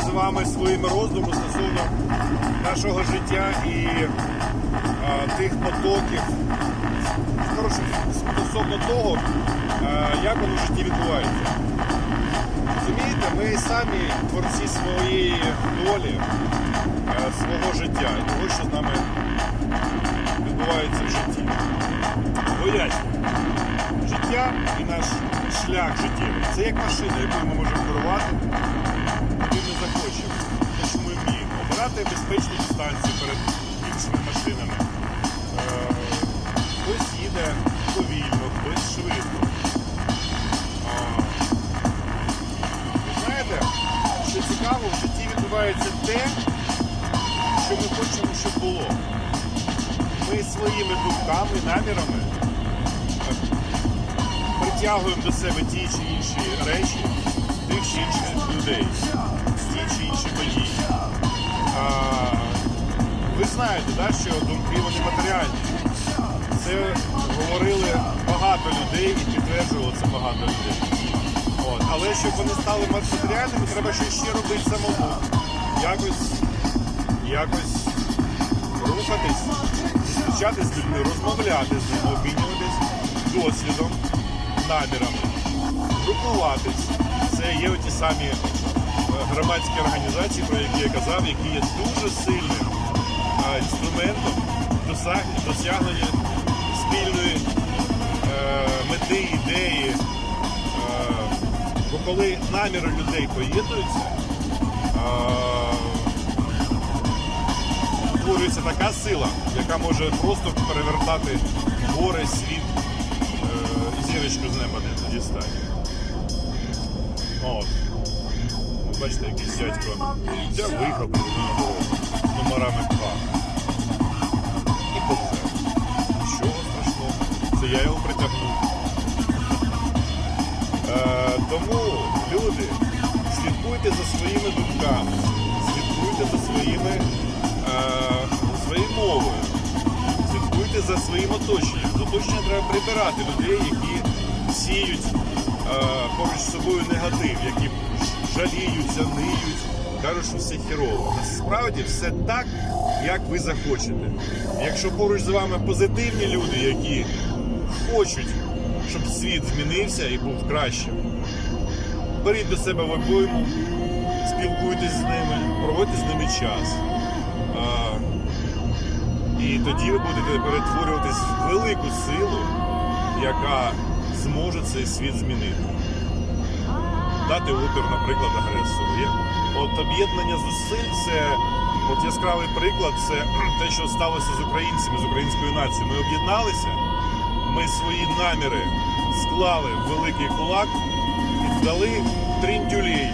вами своїми роздумами стосовно нашого життя і а, тих потоків. Коротше, стосовно того, а, як воно в житті відбувається. Розумієте, ми самі творці своєї долі, е, свого життя і того, що з нами відбувається в житті. Поясню. Життя і наш шлях життєвий це як машина, якою ми можемо керувати, куди ми захочемо. Те, що ми вміємо. Обирати безпечні дистанції перед іншими машинами. Е, Хтось їде повільно, хтось швидко. Ви знаєте, що цікаво, в житті відбувається те, що ми хочемо, щоб було. Ми своїми думками, намірами притягуємо до себе ті чи інші речі, тих чи інших людей, ті чи інші події. А, ви знаєте, да, що думки вони матеріальні. Це говорили багато людей і підтверджувало це багато людей. От. Але щоб вони стали матеріальними, треба щось ще робити самому. Якось, якось рухатись, зустрічатись з людьми, розмовляти з ними, обмінюватись досвідом, намірами, групуватись. Це є оті самі е, громадські організації, про які я казав, які є дуже сильним е, інструментом досягнення спільної е, мети, ідеї. Бо коли наміри людей поєднуються, створюється така сила, яка може просто перевертати гори, світ зірочку з неба не дістати. От. Ви Бачите, якийсь дядько взяв виїхав з номерами К. І повзе. Нічого страшного. Це я його притягнув. Е, тому, люди, слідкуйте за своїми думками, слідкуйте за своїми е, за своїм оточенням. З оточення треба прибирати людей, які сіють е, поруч з собою негатив, які жаліються, ниють, кажуть, що все хірово. Насправді все так, як ви захочете. Якщо поруч з вами позитивні люди, які хочуть, щоб світ змінився і був кращим. Беріть до себе в обойму, спілкуйтесь з ними, проводьте з ними час. І тоді ви будете перетворюватись в велику силу, яка зможе цей світ змінити. Дати опір, наприклад, агресору. От об'єднання зусиль це от яскравий приклад, це те, що сталося з українцями, з українською нацією. Ми об'єдналися, ми свої наміри склали в великий кулак і дали тріндюлей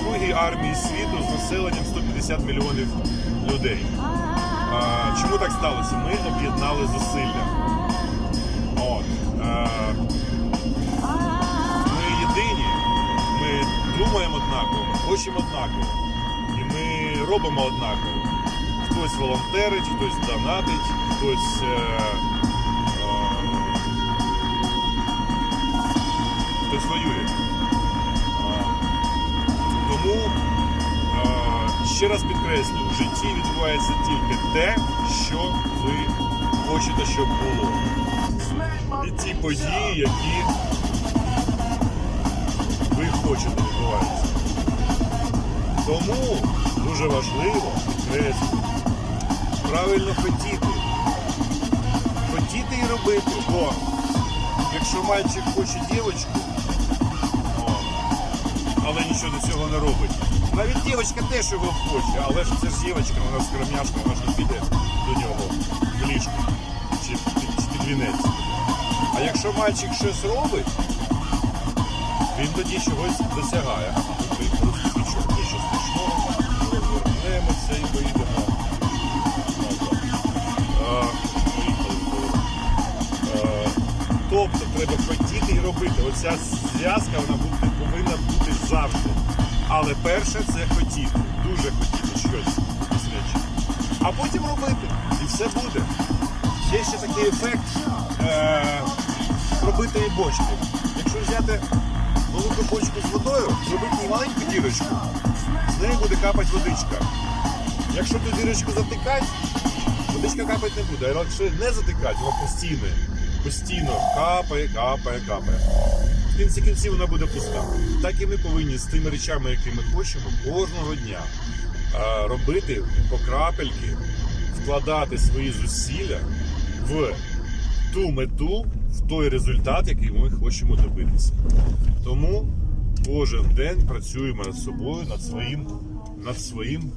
другій армії світу з населенням 150 мільйонів людей. Чому так сталося? Ми об'єднали зусилля. От. Ми єдині, ми думаємо однаково, хочемо однаково. І ми робимо однаково. Хтось волонтерить, хтось донатить, хтось. Е, е, хтось воює. Тому е, ще раз підкреслюю, в житті відбувається тільки те, що ви хочете, щоб було. І ті події, які ви хочете відбуваються. Тому дуже важливо підкреслюю, правильно хотіти. Хотіти і робити, бо якщо мальчик хоче дівчинку, але нічого до цього не робить. Навіть дівчинка теж його хоче, але ж це ж дівчинка, вона скромняшка, вона ж не піде до нього в ліжку чи під, вінець. А якщо мальчик щось робить, він тоді чогось досягає. Розвернемося і поїдемо. Тобто треба хотіти і робити. Оця зв'язка вона буде, повинна бути завжди. Але перше це хотіти. Дуже хотіти щось досвідчити. А потім робити. І все буде. Є ще такий ефект е, пробитої бочки. Якщо взяти велику бочку з водою, зробити маленьку дірочку, з неї буде капати водичка. Якщо ту дірочку затикати, водичка капати не буде. А якщо не затикати, вона постійно, постійно капає, капає, капає. В кінці кінців вона буде пуста. Так і ми повинні з тими речами, які ми хочемо, кожного дня робити по крапельки, вкладати свої зусилля в ту мету, в той результат, який ми хочемо добитися. Тому кожен день працюємо над собою, над своїм, над своїм.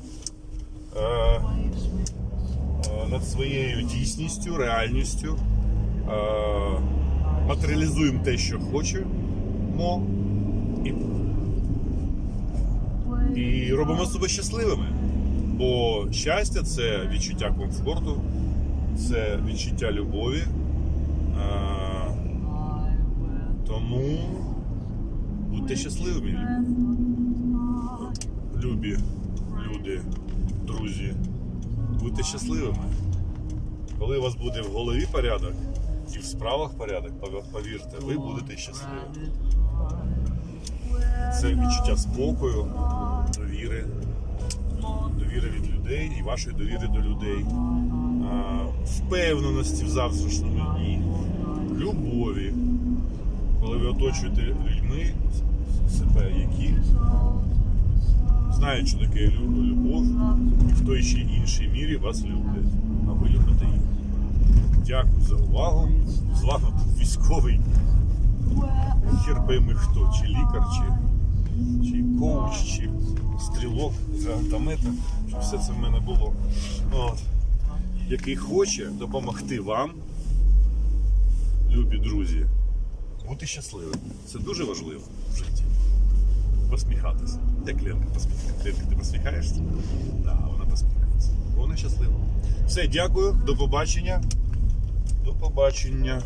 Е, е, над своєю дійсністю, реальністю, е, матеріалізуємо те, що хочемо, і, і робимо себе щасливими. Бо щастя це відчуття комфорту, це відчуття любові. Е, тому будьте щасливими, любі люди, друзі. Будьте щасливими. Коли у вас буде в голові порядок і в справах порядок, повірте, ви будете щасливими. Це відчуття спокою, довіри, довіри від людей і вашої довіри до людей, впевненості в завтрашньому дні, любові, коли ви оточуєте людьми себе, які знають, що таке любов, і в той чи іншій мірі вас люблять, а ви любите їх. Дякую за увагу. З вами був військовий. Хер пойми хто, чи лікар, чи, чи коуч, чи стрілок з гранатомета, щоб все це в мене було. От. Який хоче допомогти вам, любі друзі, бути щасливим. Це дуже важливо в житті посміхатися. Як Ленка посміхається. Ленка, ти посміхаєшся? Так, да, вона посміхається. Вона щаслива. Все, дякую, до побачення. До побачення.